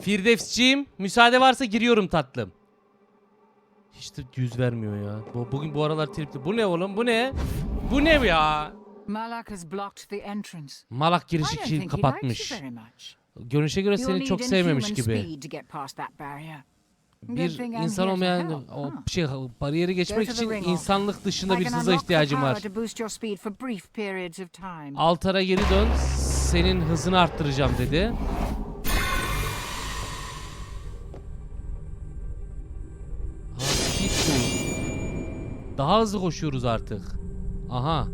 Firdevsciğim müsaade varsa giriyorum tatlım. Hiç de yüz vermiyor ya. Bu, bugün bu aralar tripli. Bu ne oğlum bu ne? Bu ne ya? Malak has blocked the entrance. Malak girişi kapatmış. Görünüşe göre seni çok sevmemiş gibi. Bir insan olmayan o şey bariyeri geçmek için insanlık dışında bir hıza ihtiyacım var. Altara geri dön. Senin hızını arttıracağım dedi. Daha hızlı koşuyoruz artık. Aha.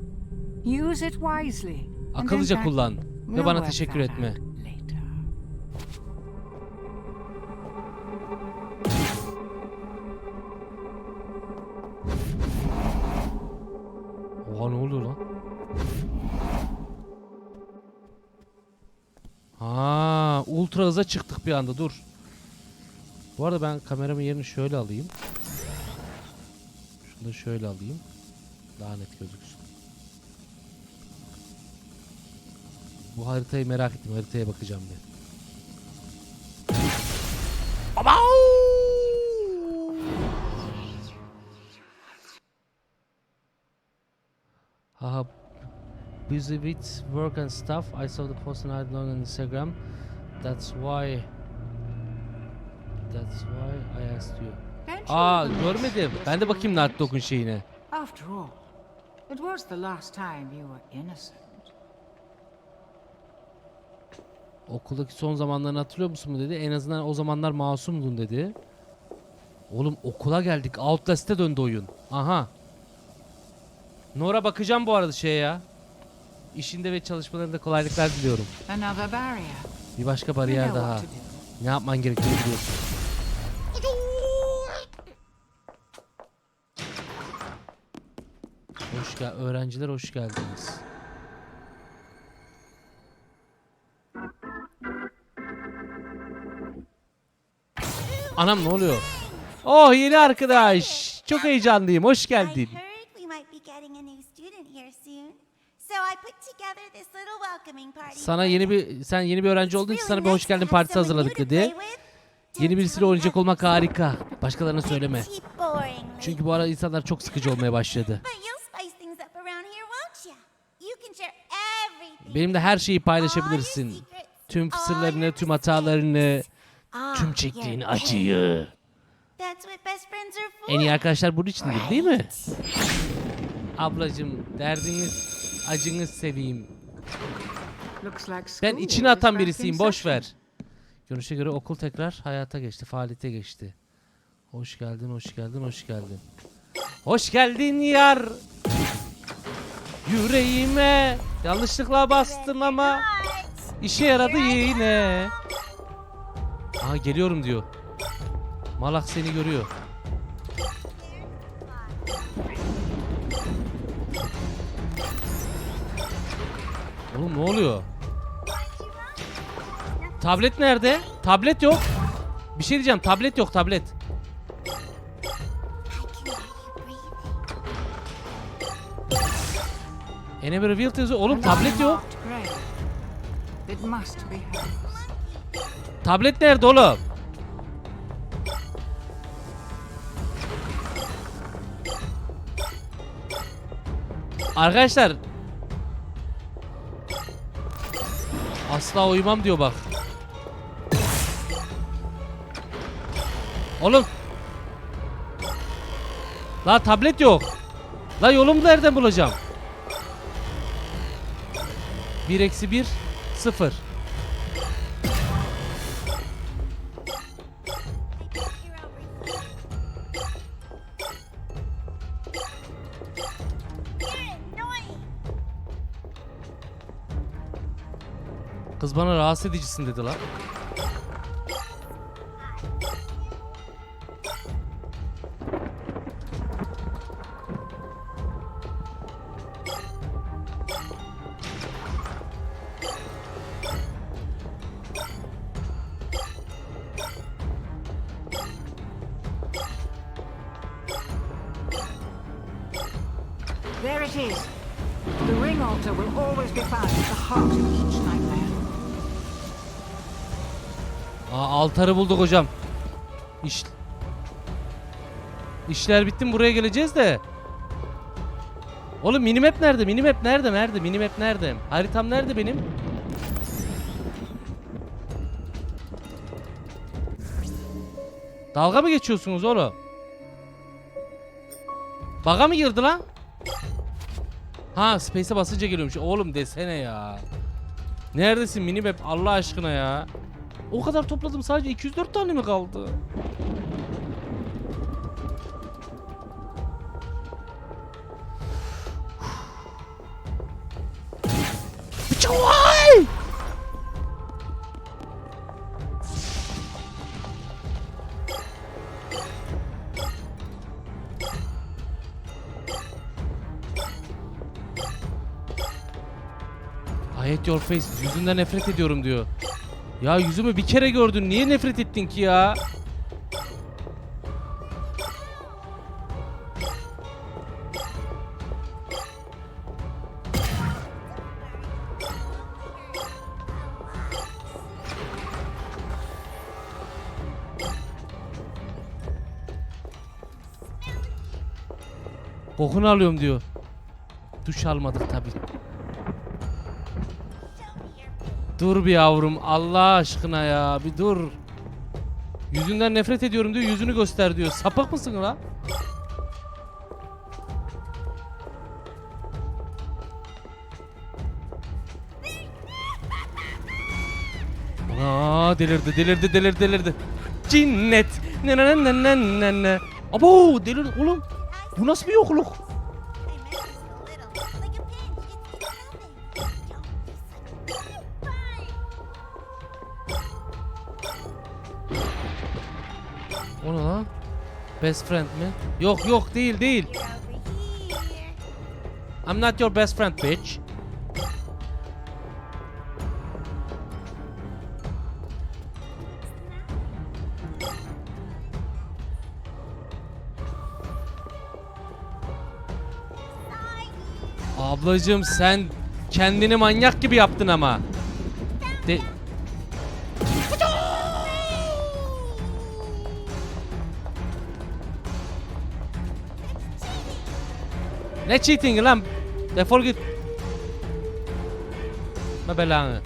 Use it wisely. Akıllıca kullan. Ve bana teşekkür etme. Oha ne oluyor lan? Ha, ultra hıza çıktık bir anda dur. Bu arada ben kameramın yerini şöyle alayım. Şunu da şöyle alayım. Daha net gözüksün. Bu haritayı merak ettim. Haritaya bakacağım bir. Haha. Busy with work and stuff. I saw the post and I don't on Instagram. That's why. That's why I asked you. Aa görmedim. Ben de bakayım little Nart Dog'un şeyine. After all, it was the last time you were innocent. Okuldaki son zamanlarını hatırlıyor musun mu dedi. En azından o zamanlar masumdun dedi. Oğlum okula geldik. Outlast'e döndü oyun. Aha. Nora bakacağım bu arada şeye ya. İşinde ve çalışmalarında kolaylıklar diliyorum. Bir başka bariyer daha. Ne yapman gerektiğini biliyorsun. Hoş gel öğrenciler hoş geldiniz. Anam ne oluyor? Oh yeni arkadaş. Çok heyecanlıyım. Hoş geldin. Sana yeni bir sen yeni bir öğrenci It's olduğun için sana bir hoş geldin partisi hazırladık dedi. Yeni birisiyle oynayacak olmak harika. Başkalarına söyleme. Çünkü bu ara insanlar çok sıkıcı olmaya başladı. Benimle her şeyi paylaşabilirsin. Tüm sırlarını, tüm hatalarını, Ah, tüm çektiğin acıyı. En iyi arkadaşlar bunun içindir değil mi? Ablacım derdiniz, acınız seveyim. Ben içine atan birisiyim boş ver. Görünüşe göre okul tekrar hayata geçti, faaliyete geçti. Hoş geldin, hoş geldin, hoş geldin. Hoş geldin yar. Yüreğime yanlışlıkla bastım ama işe yaradı yine. Aha geliyorum diyor. Malak seni görüyor. Oğlum ne oluyor? Tablet nerede? Tablet yok. Bir şey diyeceğim. Tablet yok tablet. Enemy revealed yazıyor. Oğlum tablet yok. Tablet nerede oğlum? Arkadaşlar Asla uyumam diyor bak. Oğlum La tablet yok. La yolumu nereden bulacağım? 1 eksi 1 0 You're annoying. Kız bana rahatsız edicisin dedi lan. Aa, altarı bulduk hocam. İş... İşler bitti mi buraya geleceğiz de. Oğlum minimap nerede? Minimap nerede? Nerede? Minimap nerede? Haritam nerede benim? Dalga mı geçiyorsunuz oğlum? Baga mı girdi lan? Ha space'e basınca geliyormuş. Oğlum desene ya. Neredesin minimap Allah aşkına ya? O kadar topladım sadece 204 tane mi kaldı? Bıçak! I your face. Yüzünden nefret ediyorum diyor. Ya yüzümü bir kere gördün. Niye nefret ettin ki ya? Kokunu alıyorum diyor. Duş almadık tabii. Dur bir yavrum Allah aşkına ya bir dur. Yüzünden nefret ediyorum diyor yüzünü göster diyor. Sapık mısın la? Aa delirdi delirdi delirdi delirdi. Cinnet. Ne ne ne ne ne ne. Abo delirdi oğlum. Bu nasıl bir yokluk? Best friend mi? Yok yok değil değil. I'm not your best friend bitch. Ablacığım sen kendini manyak gibi yaptın ama. De ne cheating lan? Defol git. Ne belanı.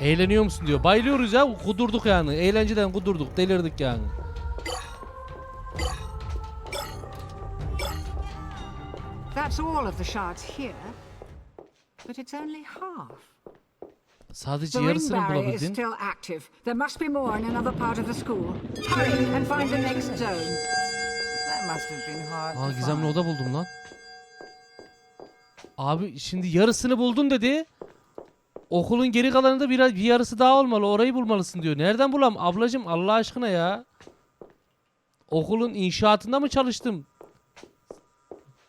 Eğleniyor musun diyor. Bayılıyoruz ya. Kudurduk yani. Eğlenceden kudurduk. Delirdik yani. That's all of the shards here. But it's only half. Sadece The ring yarısını barrier is bulabildin. still active. There must be more in another part of the school. Hurry and find the next zone. That must have been hard Aa to gizemli find. oda buldum lan. Abi şimdi yarısını buldun dedi. Okulun geri kalanında bir, bir yarısı daha olmalı. Orayı bulmalısın diyor. Nereden bulam? Ablacım Allah aşkına ya. Okulun inşaatında mı çalıştım?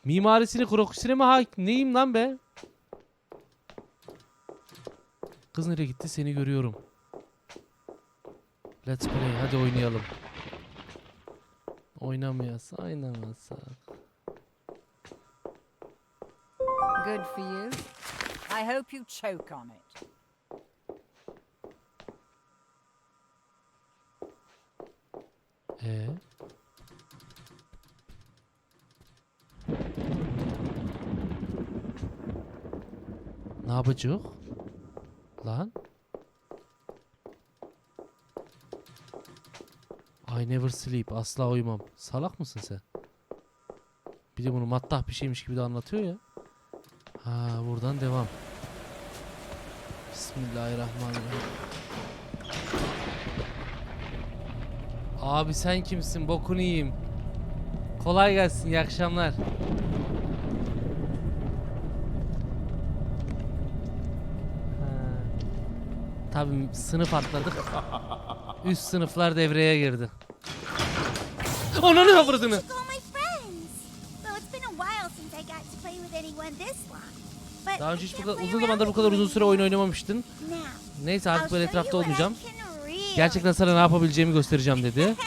Mimarisini, krokisine mi hakim? Neyim lan ben? Kız nereye gitti? Seni görüyorum. Let's play. Hadi oynayalım. Oynamayasa oynamasa. Good for you. I hope you choke on it. Ee? Ne yapacak? Lan? I never sleep. Asla uyumam. Salak mısın sen? Bir de bunu mattah bir şeymiş gibi de anlatıyor ya. Ha buradan devam. Bismillahirrahmanirrahim. Abi sen kimsin? Bokunu yiyeyim. Kolay gelsin. İyi akşamlar. Tabii sınıf atladık. Üst sınıflar devreye girdi. Ananı avradını. Daha önce hiç bu kadar uzun zamandır bu kadar uzun süre oyun oynamamıştın. Neyse artık böyle etrafta olmayacağım. Gerçekten sana ne yapabileceğimi göstereceğim dedi.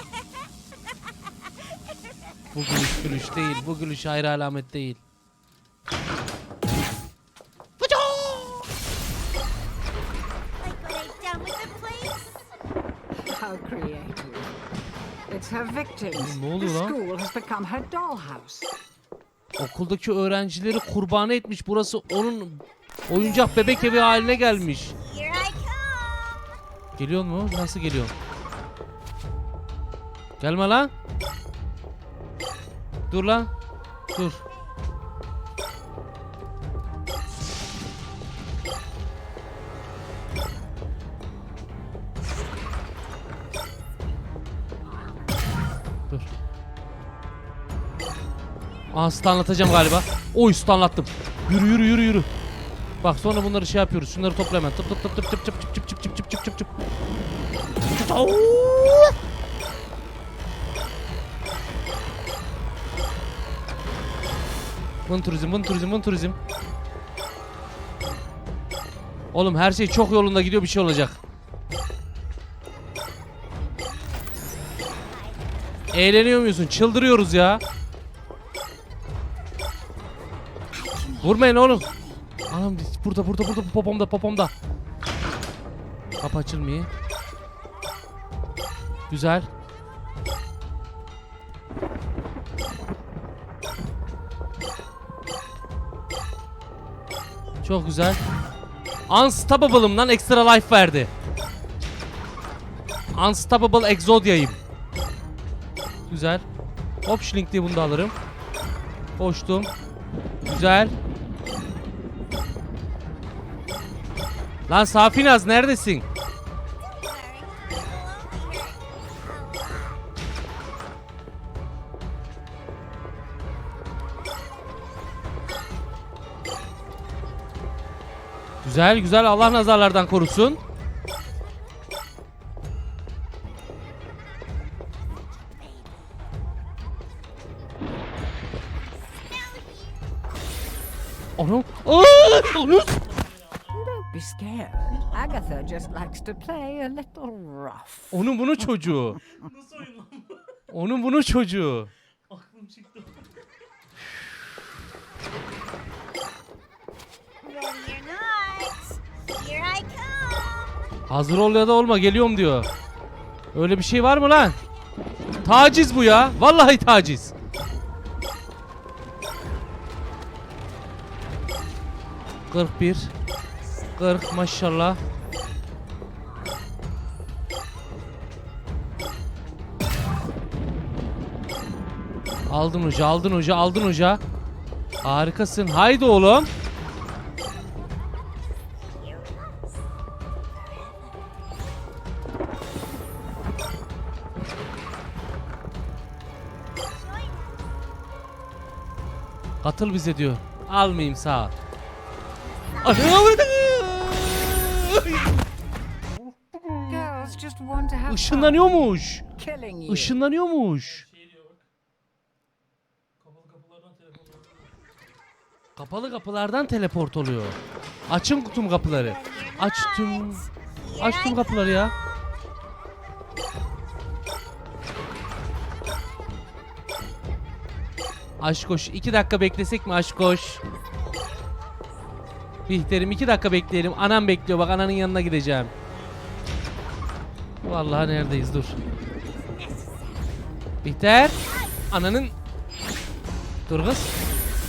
Bu gülüş gülüş değil. Bu gülüş hayra alamet değil. How creative. It's her victims. Ne oluyor the lan? school has become her dollhouse. Okuldaki öğrencileri kurban etmiş. Burası onun oyuncak bebek evi haline gelmiş. Here I come. Geliyor mu? Nasıl geliyor? Gelme lan. Dur lan. Dur. Aa anlatacağım galiba. Oy anlattım. Yürü yürü yürü yürü. Bak sonra bunları şey yapıyoruz. Şunları topla hemen. Tıp tıp tıp tıp tıp tıp tıp tıp tıp tıp tıp tıp tıp. Vın turizm, vın turizm, vın turizm. Oğlum her şey çok yolunda gidiyor bir şey olacak. Eğleniyor musun? Çıldırıyoruz ya. Vurmayın oğlum. Anam burada burada burada popomda popomda. Kapı açılmıyor. Güzel. Çok güzel. Unstoppable'ım lan extra life verdi. Unstoppable Exodia'yım. Güzel. Hop Shlink diye bunu da alırım. Koştum. Güzel. Lan Safinaz neredesin? Güzel güzel Allah nazarlardan korusun. Likes to play a little rough. Onun bunu çocuğu. Onun bunu çocuğu. Ready or not, here I come. Hazır ol ya da olma geliyorum diyor. Öyle bir şey var mı lan? Taciz bu ya. Vallahi taciz. Kırk bir. Kırk maşallah. Aldın hoca, aldın hoca, aldın hoca. Harikasın. Haydi oğlum. Katıl bize diyor. Almayayım sağ ol. Işınlanıyormuş. Işınlanıyormuş. Kapalı kapılardan teleport oluyor. Açın tüm kapıları. Aç tüm aç tüm kapıları ya. Aşk koş. iki dakika beklesek mi aşk koş? Bihter'im iki dakika bekleyelim. Anam bekliyor bak ananın yanına gideceğim. Vallahi neredeyiz dur. Bihter. Ananın. Dur kız.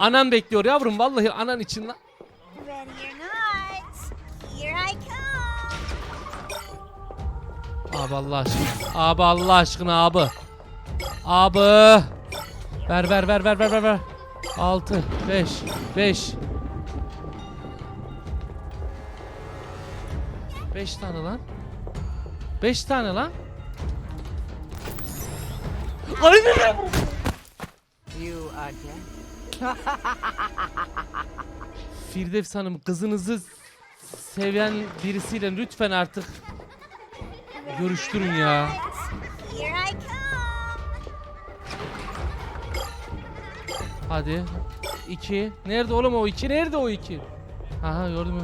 Anan bekliyor yavrum vallahi anan için lan. Ready or not, here I come. Abi Allah aşkına. Abi Allah aşkına abi. Abi. Ver ver ver ver ver ver ver. 6 5 5 5 tane lan. 5 tane lan. Aynen. You again. Firdevs Hanım kızınızı seven birisiyle lütfen artık görüştürün ya. Here I come. Hadi. 2. Nerede oğlum o 2? Nerede o 2? Aha gördün mü?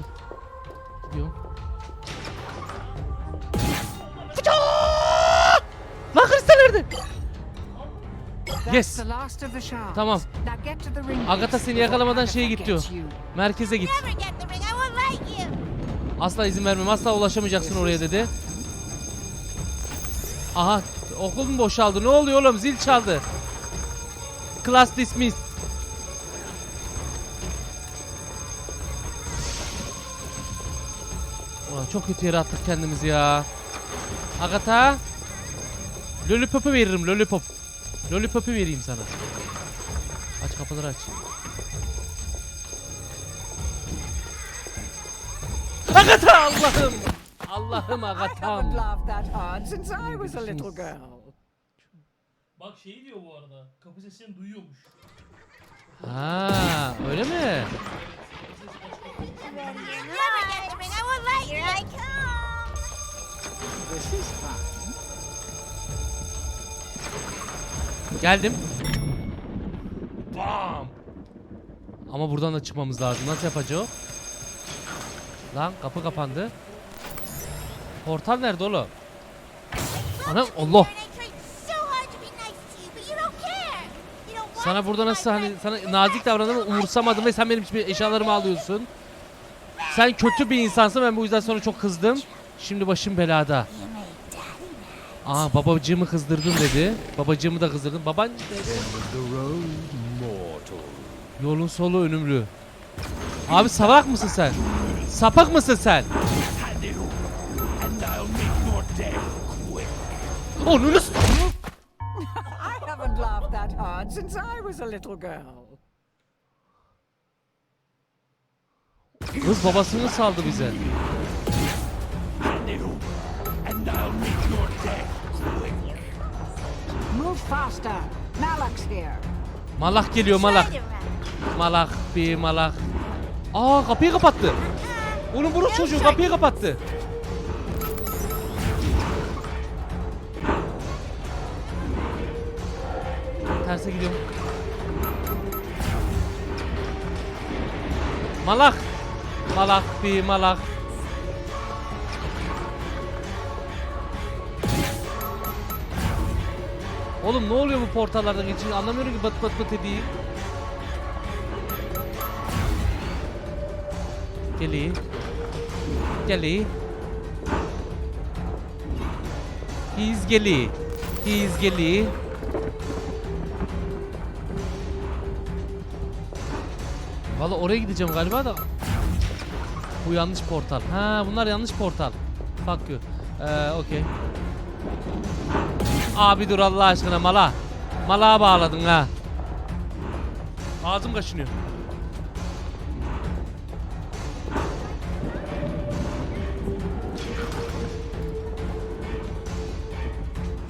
Gidiyorum. Lan kristal nerede? Yes. Tamam. Agatha seni yakalamadan şeye git diyor. Merkeze git. Asla izin vermem. Asla ulaşamayacaksın oraya dedi. Aha okul mu boşaldı? Ne oluyor oğlum? Zil çaldı. Class dismissed. Ulan çok kötü yere attık kendimizi ya. Agatha. Lollipop'u veririm lollipop. Lollipop'u vereyim sana. Kapıları aç. Agatha Allah'ım. Allah'ım Agatha'm. Bak şey diyor bu arada. Kapı sesini duyuyormuş. Ha, öyle mi? Geldim. Bam. Ama buradan da çıkmamız lazım. Nasıl yapacağız? Lan kapı kapandı. Portal nerede oğlum? Anam Allah. Sana burada nasıl hani sana nazik davranırım umursamadım ve sen benim hiçbir eşyalarımı alıyorsun. Sen kötü bir insansın ben bu yüzden sonra çok kızdım. Şimdi başım belada. Aa babacığımı kızdırdım dedi. Babacığımı da kızdırdım. Baban. Yolun solu önümlü. Abi salak mısın sen? Sapak mısın sen? Onu s- I haven't laughed that hard since I was a little girl. Kız babasını saldı bize. Move faster. Malak's here. Malak geliyor malak. Malak bir malak. Aa kapıyı kapattı. Oğlum bunun çocuğu kapıyı kapattı. Terse gidiyorum. Malak. Malak bir malak. Oğlum ne oluyor bu portallarda geçince anlamıyorum ki bat bat bat dediği. Geli. Geli. He's geli. He's geli. Valla oraya gideceğim galiba da. Bu yanlış portal. Ha bunlar yanlış portal. Fuck you. Ee, okey. Abi dur Allah aşkına mala. Mala bağladın ha. Ağzım kaşınıyor.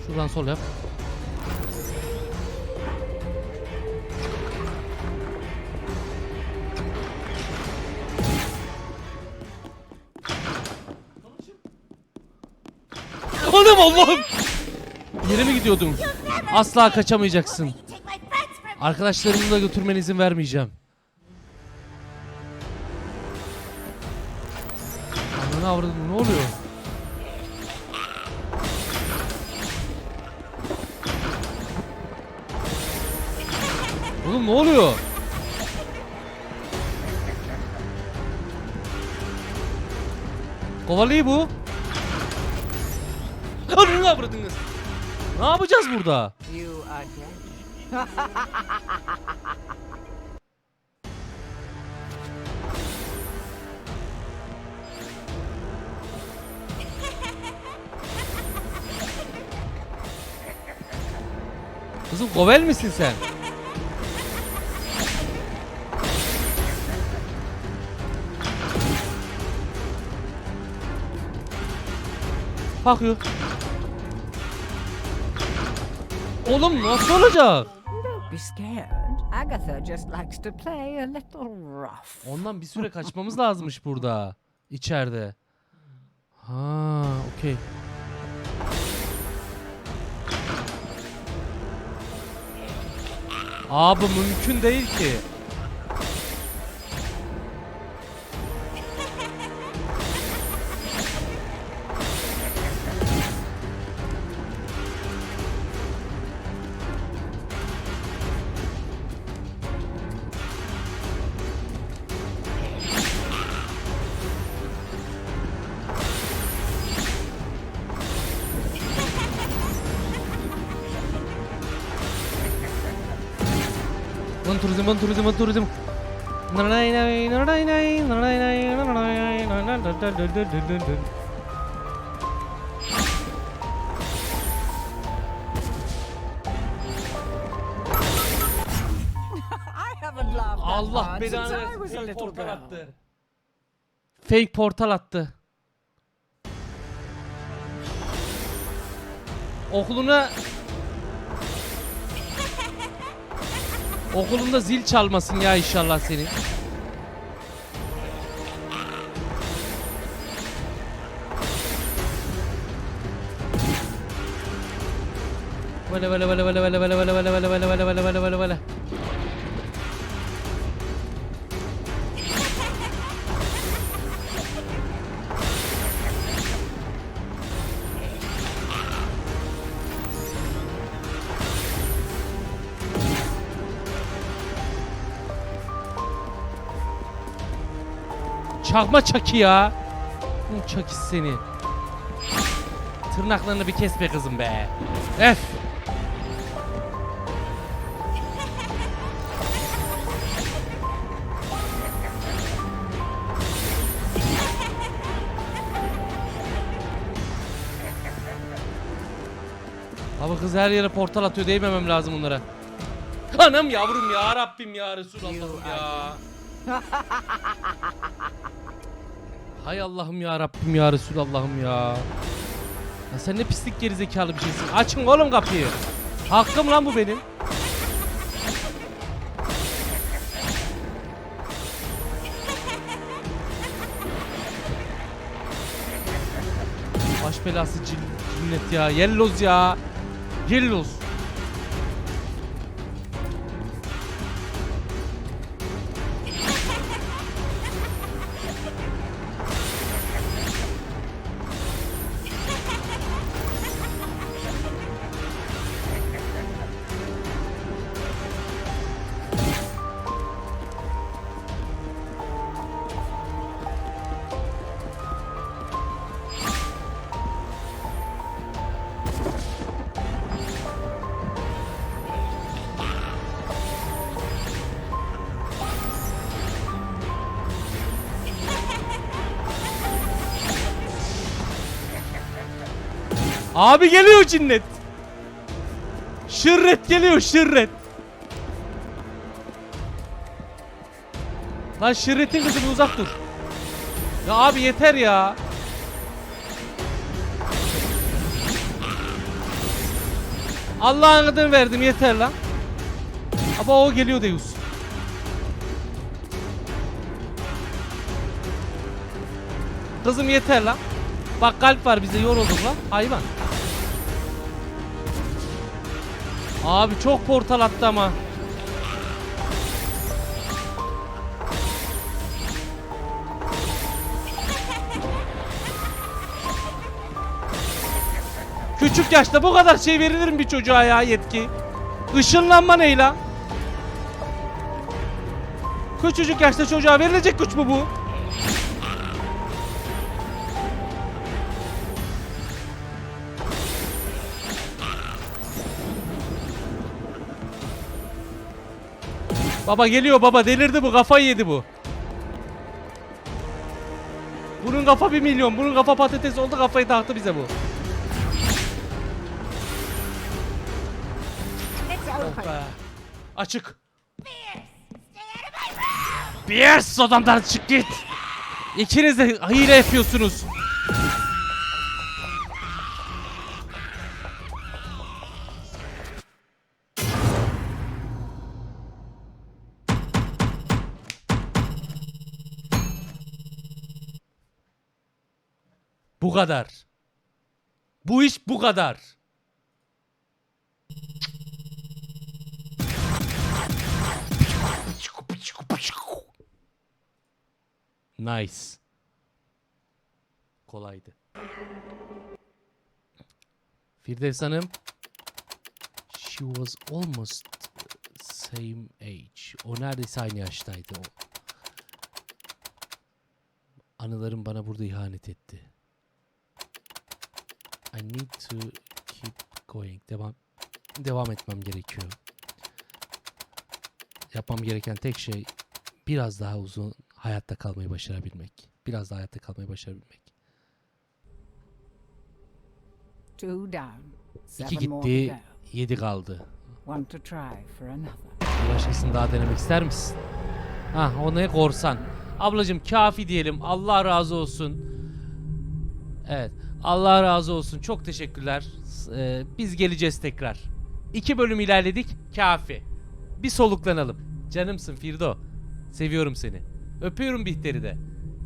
Şuradan sol yap. Anam Allah'ım. Yere mi gidiyordun? Asla kaçamayacaksın. Arkadaşlarımı da götürmene izin vermeyeceğim. Ananı avradım ne oluyor? Oğlum ne oluyor? Kovalıyı bu. Ananı avradınız. Ne yapacağız burada? Kızım govel misin sen? Bakıyor. Oğlum nasıl olacak? Don't be scared. Agatha just likes to play a little rough. Ondan bir süre kaçmamız lazımmış burada. İçeride. Ha, okey. Abi mümkün değil ki. turizm turizm turizm. Allah belanı. Fake portal attı. Fake portal attı. Okuluna Okulunda zil çalmasın ya inşallah senin. Vele vele vele vele vele vele vele vele vele vele vele vele vele vele Çakma çaki ya. Bu çaki seni. Tırnaklarını bir kes be kızım be. Ef. Abi kız her yere portal atıyor değmemem lazım onlara. Anam yavrum ya Rabbim ya Resulallah'ım ya. Hay Allah'ım ya Rabbim ya Resulallah'ım ya. Ya sen ne pislik gerizekalı bir şeysin. Açın oğlum kapıyı. Hakkım lan bu benim. Baş belası cin- cinnet ya. Yelloz ya. Yelloz. Abi geliyor cinnet. Şırret geliyor şırret. Lan şırretin kızı bir uzak dur. Ya abi yeter ya. Allah'ın adını verdim yeter lan. Ama o geliyor Deus. Kızım yeter lan. Bak kalp var bize yorulduk lan. Hayvan. Abi çok portal attı ama. Küçük yaşta bu kadar şey verilir mi bir çocuğa ya yetki? Işınlanma ne lan? Küçücük yaşta çocuğa verilecek güç mü bu? Baba geliyor baba delirdi bu kafayı yedi bu. Bunun kafa bir milyon. Bunun kafa patates oldu kafayı taktı bize bu. Be. Açık. Biers odamdan çık git. İkiniz de hile yapıyorsunuz. Bu kadar. Bu iş bu kadar. Nice. Kolaydı. Firdevs Hanım. She was almost same age. O neredeyse aynı yaştaydı o. Anılarım bana burada ihanet etti. I need to keep going. Devam devam etmem gerekiyor. Yapmam gereken tek şey biraz daha uzun hayatta kalmayı başarabilmek. Biraz daha hayatta kalmayı başarabilmek. Two down. İki gitti, yedi kaldı. Want to try for another. Bir başkasını daha denemek ister misin? Ha, o ne korsan. Ablacım kafi diyelim. Allah razı olsun. Evet. Allah razı olsun. Çok teşekkürler. S- e, biz geleceğiz tekrar. İki bölüm ilerledik. Kafi. Bir soluklanalım. Canımsın Firdo. Seviyorum seni. Öpüyorum Bihter'i de.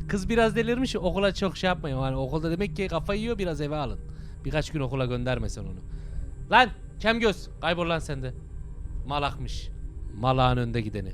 Kız biraz delirmiş. Okula çok şey yapmayın. Yani okulda demek ki kafayı yiyor biraz eve alın. Birkaç gün okula göndermesen onu. Lan kem göz. Kaybol lan sen de. Malakmış. Malağın önde gideni.